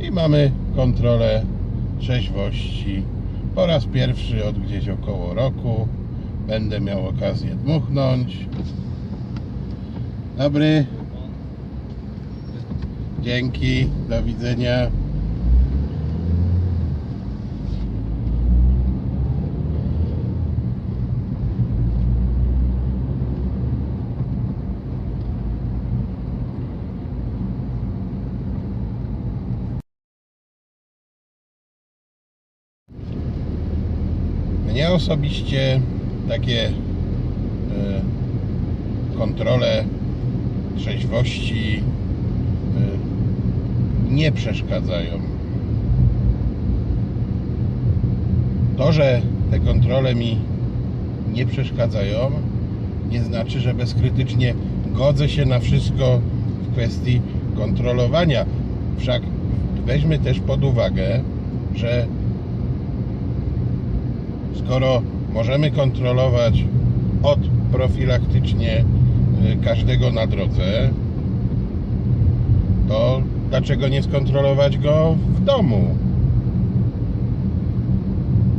i mamy kontrolę trzeźwości. Po raz pierwszy od gdzieś około roku będę miał okazję dmuchnąć. Dobry. Dzięki, do widzenia. Mnie osobiście takie e, kontrole trzeźwości e, nie przeszkadzają. To, że te kontrole mi nie przeszkadzają, nie znaczy, że bezkrytycznie godzę się na wszystko w kwestii kontrolowania. Wszak weźmy też pod uwagę, że skoro możemy kontrolować od profilaktycznie y, każdego na drodze, to dlaczego nie skontrolować go w domu?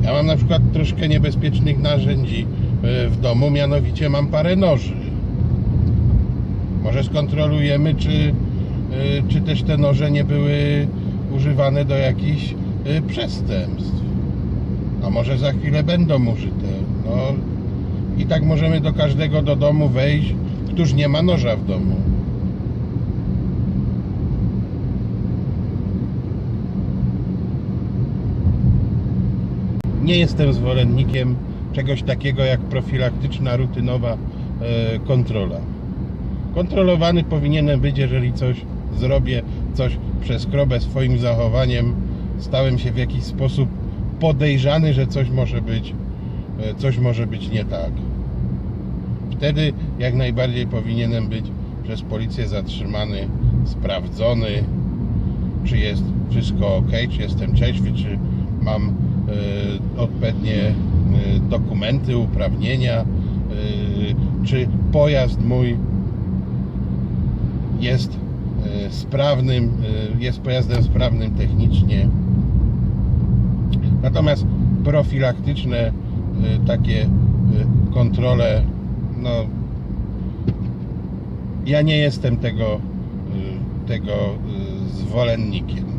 Ja mam na przykład troszkę niebezpiecznych narzędzi y, w domu, mianowicie mam parę noży. Może skontrolujemy, czy, y, czy też te noże nie były używane do jakichś przestępstw. A może za chwilę będą użyte. No i tak możemy do każdego do domu wejść, któż nie ma noża w domu. Nie jestem zwolennikiem czegoś takiego jak profilaktyczna, rutynowa e, kontrola. Kontrolowany powinienem być, jeżeli coś zrobię, coś przeskrobę swoim zachowaniem, stałem się w jakiś sposób podejrzany, że coś może być, e, coś może być nie tak. Wtedy jak najbardziej powinienem być przez policję zatrzymany, sprawdzony, czy jest wszystko ok, czy jestem trzeźwy, czy mam e, odpowiednie e, dokumenty, uprawnienia, e, czy pojazd mój jest e, sprawnym, e, jest pojazdem sprawnym technicznie. Natomiast profilaktyczne y, takie y, kontrole, no ja nie jestem tego, y, tego zwolennikiem.